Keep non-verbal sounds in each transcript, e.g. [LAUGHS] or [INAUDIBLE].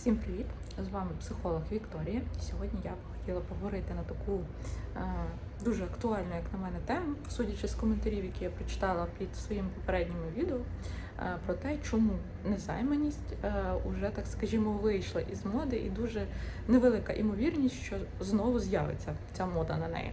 Всім привіт! З вами психолог Вікторія. Сьогодні я б хотіла поговорити на таку е, дуже актуальну, як на мене, тему, судячи з коментарів, які я прочитала під своїм попереднім відео, про те, чому незайманість е, уже, так скажімо, вийшла із моди, і дуже невелика імовірність, що знову з'явиться ця мода на неї.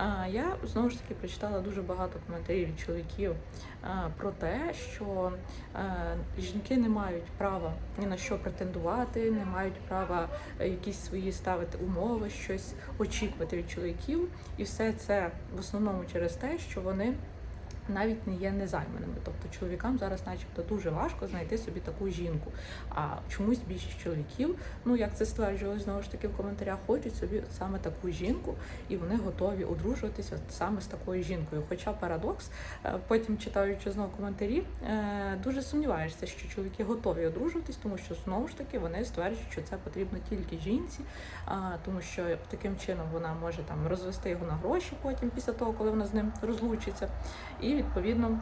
Е, я знову ж таки прочитала дуже багато коментарів від чоловіків е, про те, що е, жінки не мають права ні на що претендувати, не мають права е, якісь свої ставити умови, щось очікувати від чоловіків, і все це в основному через те, що вони. Навіть не є незайманими, тобто чоловікам зараз, начебто, дуже важко знайти собі таку жінку. А чомусь більшість чоловіків, ну як це стверджували знову ж таки в коментарях, хочуть собі саме таку жінку, і вони готові одружуватися саме з такою жінкою. Хоча парадокс, е, потім читаючи знову коментарі, е, дуже сумніваєшся, що чоловіки готові одружуватись, тому що знову ж таки вони стверджують, що це потрібно тільки жінці, тому що таким чином вона може там розвести його на гроші потім після того, коли вона з ним розлучиться, і відповідно.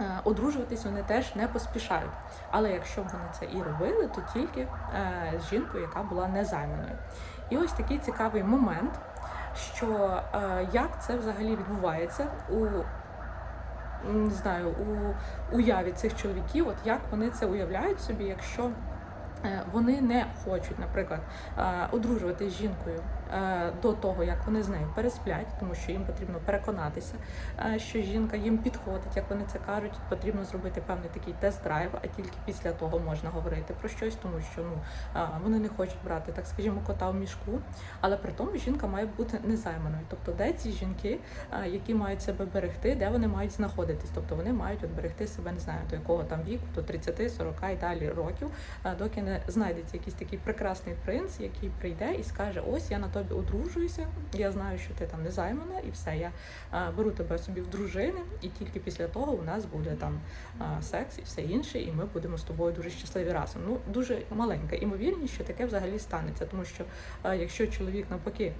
е, Одружуватись вони теж не поспішають. Але якщо б вони це і робили, то тільки е, з жінкою, яка була незайманою. І ось такий цікавий момент, що е, як це взагалі відбувається у не знаю, у уяві цих чоловіків, от як вони це уявляють собі, якщо вони не хочуть, наприклад, е, одружувати з жінкою е, до того, як вони з нею пересплять, тому що їм потрібно переконатися, е, що жінка їм підходить, як вони це кажуть, потрібно зробити певний такий тест-драйв, а тільки після того можна говорити про щось, тому що ну е, вони не хочуть брати, так скажімо, кота в мішку. Але при тому жінка має бути незайманою. Тобто, де ці жінки, е, які мають себе берегти, де вони мають знаходитись? Тобто вони мають от берегти себе, не знаю, до якого там віку, до 30, 40 і далі років, е, доки не знайдеться якийсь такий прекрасний принц, який прийде і скаже: Ось я на тобі одружуюся, я знаю, що ти там не займана, і все, я беру тебе собі в дружини, і тільки після того у нас буде там секс і все інше, і ми будемо з тобою дуже щасливі разом. Ну дуже маленька імовірність, що таке взагалі станеться, тому що якщо чоловік навпаки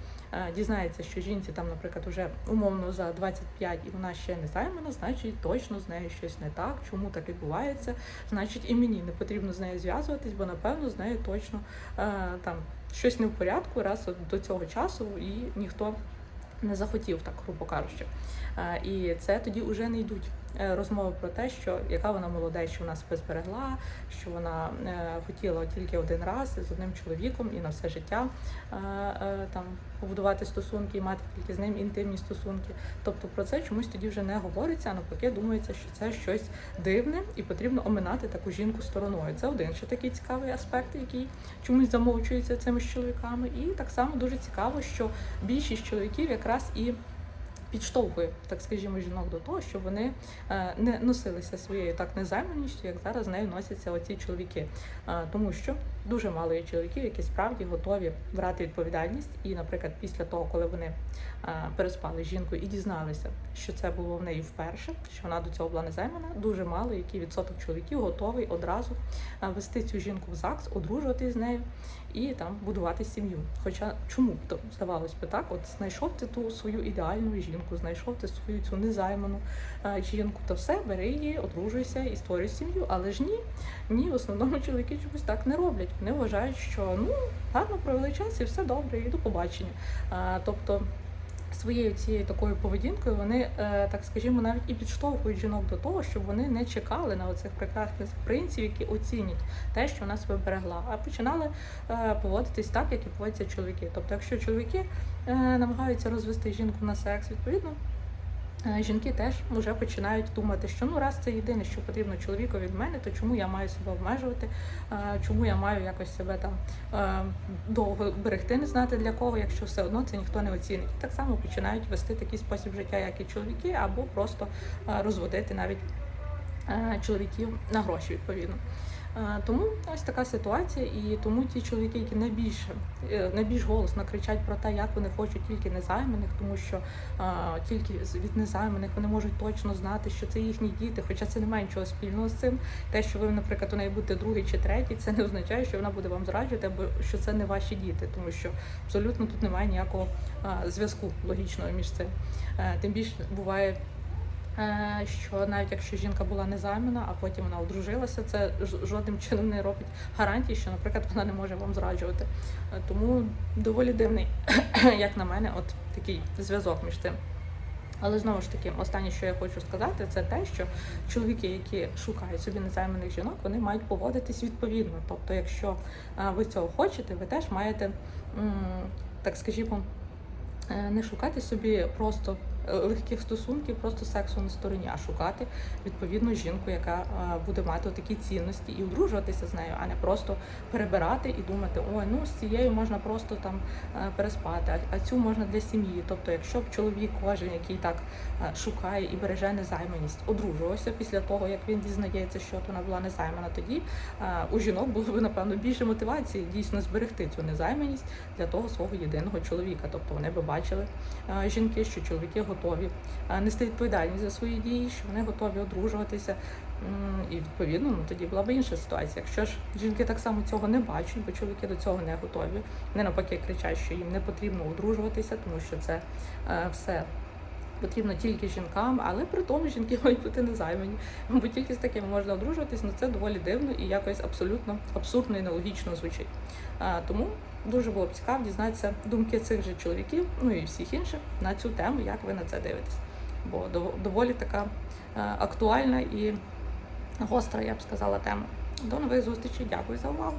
дізнається, що жінці там, наприклад, уже умовно за 25 і вона ще не займана, значить точно з нею щось не так. Чому так відбувається? Значить, і мені не потрібно з нею зв'язуватись, бо напевно з нею точно е, там щось не в порядку, раз до цього часу і ніхто не захотів, так грубо кажучи. Е, І це тоді вже не йдуть е, розмови про те, що яка вона молода, що вона себе зберегла, що вона е, хотіла тільки один раз з одним чоловіком і на все життя там побудувати стосунки і мати тільки з ним інтимні стосунки. Тобто про це чомусь тоді вже не говориться, а навпаки думається, що це щось дивне і потрібно оминати таку жінку стороною. Це один ще такий цікавий аспект, який чомусь замовчується цими чоловіками. І так само дуже цікаво, що більшість чоловіків якраз і підштовхує, так скажімо, жінок до того, щоб вони е, не носилися своєю так незайманістю, як зараз нею носяться оці чоловіки. Е, Тому що дуже мало є чоловіків, які справді готові брати відповідальність. І, наприклад, після того, коли вони е, переспали з жінкою і дізналися, що це було в неї вперше, що вона до цього була незаймана, дуже мало який відсоток чоловіків готовий одразу е, вести цю жінку в ЗАГС, одружувати з нею і там будувати сім'ю. Хоча чому то здавалось би так? От знайшов ти ту свою ідеальну жінку, знайшов ти свою цю незайману е, жінку, то все, бери її, одружуйся і створюй сім'ю. Але ж ні, ні, в основному чоловіки чомусь так не роблять. Вони вважають, що ну гарно провели час і все добре, і до побачення. Е, Тобто. Своєю цією такою поведінкою вони, е, так скажімо, навіть і підштовхують жінок до того, щоб вони не чекали на оцих прекрасних принців, які оцінять те, що вона себе берегла, а починали е, поводитись так, як і поводяться чоловіки. Тобто, якщо чоловіки е, намагаються розвести жінку на секс, відповідно. Е, Жінки теж вже починають думати, що ну раз це єдине, що потрібно чоловіку від мене, то чому я маю себе обмежувати, е, чому я маю якось себе там е, довго берегти, не знати для кого, якщо все одно це ніхто не оцінить. І так само починають вести такий спосіб життя, як і чоловіки, або просто розводити навіть чоловіків на гроші відповідно. Е, Тому ось така ситуація, і тому ті чоловіки, які найбільше е, найбільш голосно кричать про те, як вони хочуть тільки незайманих, тому що е, тільки від незайманих вони можуть точно знати, що це їхні діти, хоча це не має нічого спільного з цим. Те, що ви, наприклад, у неї будете другий чи третій, це не означає, що вона буде вам зраджувати, або що це не ваші діти, тому що абсолютно тут немає ніякого зв'язку логічного між цим. Тим більше буває що навіть якщо жінка була незаймана, а потім вона одружилася, це жодним чином не робить гарантії, що, наприклад, вона не може вам зраджувати. Е, Тому доволі дивний, [CLEARS THROAT] як на мене, от такий зв'язок між тим. Але знову ж таки, останнє, що я хочу сказати, це те, що чоловіки, які шукають собі незайманих жінок, вони мають поводитись відповідно. Тобто, якщо е, ви цього хочете, ви теж маєте, так скажімо, е, не шукати собі просто е, легких стосунків, просто сексу на стороні, а шукати відповідну жінку, яка е, буде мати такі цінності і одружуватися з нею, а не просто перебирати і думати, ой, ну з цією можна просто там е, переспати, а- цю можна для сім'ї. Тобто, якщо б чоловік кожен, який так е, шукає і береже незайманість, одружувався після того, як він дізнається, що вона була незаймана, тоді у жінок було б напевно більше мотивації дійсно зберегти цю незайманість для того свого єдиного чоловіка. Тобто вони би бачили жінки, що чоловіки готові е, нести відповідальність за свої дії, що вони готові одружуватися. І відповідно, ну тоді була б інша ситуація. Якщо ж жінки так само цього не бачать, бо чоловіки до цього не готові. Вони навпаки кричать, що їм не потрібно одружуватися, тому що це е, все. Потрібно тільки жінкам, але при тому жінки [LAUGHS] мають бути незаймані. Бо тільки з такими можна одружуватись, ну це доволі дивно і якось абсолютно абсурдно і нелогічно звучить. А, тому дуже було б цікаво дізнатися думки цих же чоловіків, ну і всіх інших на цю тему, як ви на це дивитесь. Бо доволі така актуальна і гостра, я б сказала, тема. До нових зустрічей. Дякую за увагу.